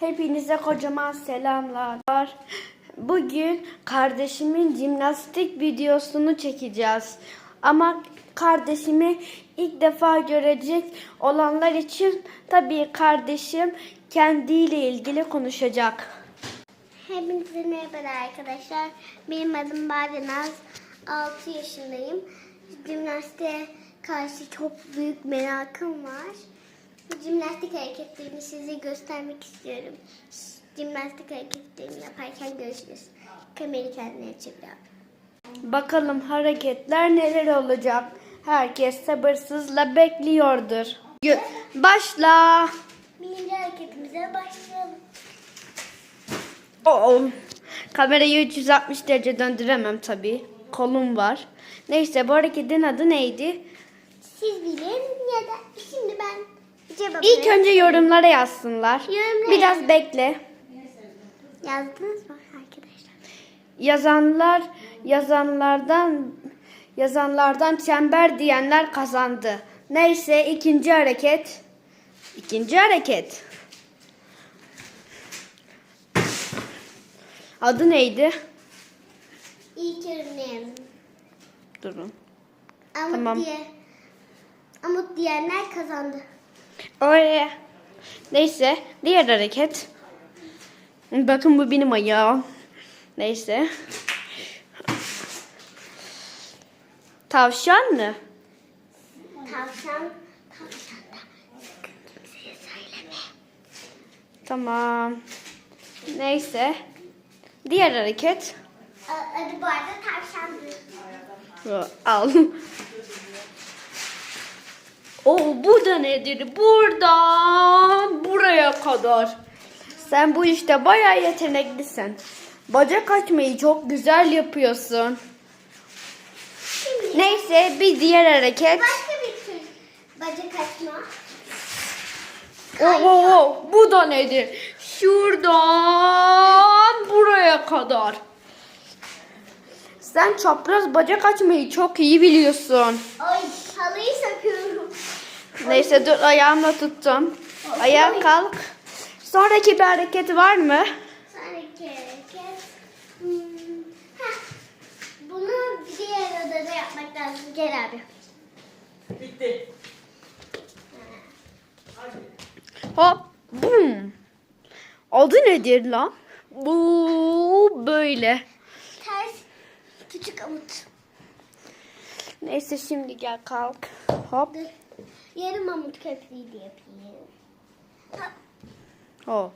Hepinize kocaman selamlar. Bugün kardeşimin jimnastik videosunu çekeceğiz. Ama kardeşimi ilk defa görecek olanlar için tabii kardeşim kendiyle ilgili konuşacak. Hepinize merhaba arkadaşlar. Benim adım Badenaz. 6 yaşındayım. Jimnastiğe karşı çok büyük merakım var. Jimnastik hareketlerini size göstermek istiyorum. Jimnastik hareketlerini yaparken görüşürüz. Kamerayı kendine çeviriyorum. Bakalım hareketler neler olacak. Herkes sabırsızla bekliyordur. Başla. Birinci hareketimize başlayalım. Oo. Kamerayı 360 derece döndüremem tabii. Kolum var. Neyse bu hareketin adı neydi? Siz bilin ya da şimdi ben cevabı İlk önce yorumlara yazsınlar. Yorumlara Biraz bekle. yazdınız mı arkadaşlar? Yazanlar yazanlardan yazanlardan çember diyenler kazandı. Neyse ikinci hareket. İkinci hareket. Adı neydi? İlk yorumlayalım. Durun. Amut Tamam. diye Amut diyenler kazandı. Oraya. Neyse diğer hareket. Bakın bu benim ayağım. Neyse. Tavşan mı? Tavşan, tavşan da sakın kimseye söyleme. Tamam. Neyse. Diğer hareket. Adı bu arada tavşandı. Al. O bu da nedir? Buradan buraya kadar. Sen bu işte bayağı yeteneklisin. Bacak açmayı çok güzel yapıyorsun. Neyse bir diğer hareket. başka bir tür bacak açma. Oo, oo, oo, bu da nedir? Şuradan buraya kadar. Sen çapraz bacak açmayı çok iyi biliyorsun. Ay halıyı söküyorum. Neyse dur ayağımla tuttum. Ayağa kalk. Sonraki bir hareket var mı? Sonraki hareket. Hmm. heh. Bunu diğer odada yapmak lazım. Gel abi. Bitti. Hop. Bum. Adı nedir lan? Bu böyle. Ters küçük amut. Neyse şimdi gel kalk. Hop. Dur. Yarım amut köprüyü de yapayım. Ha, Hop.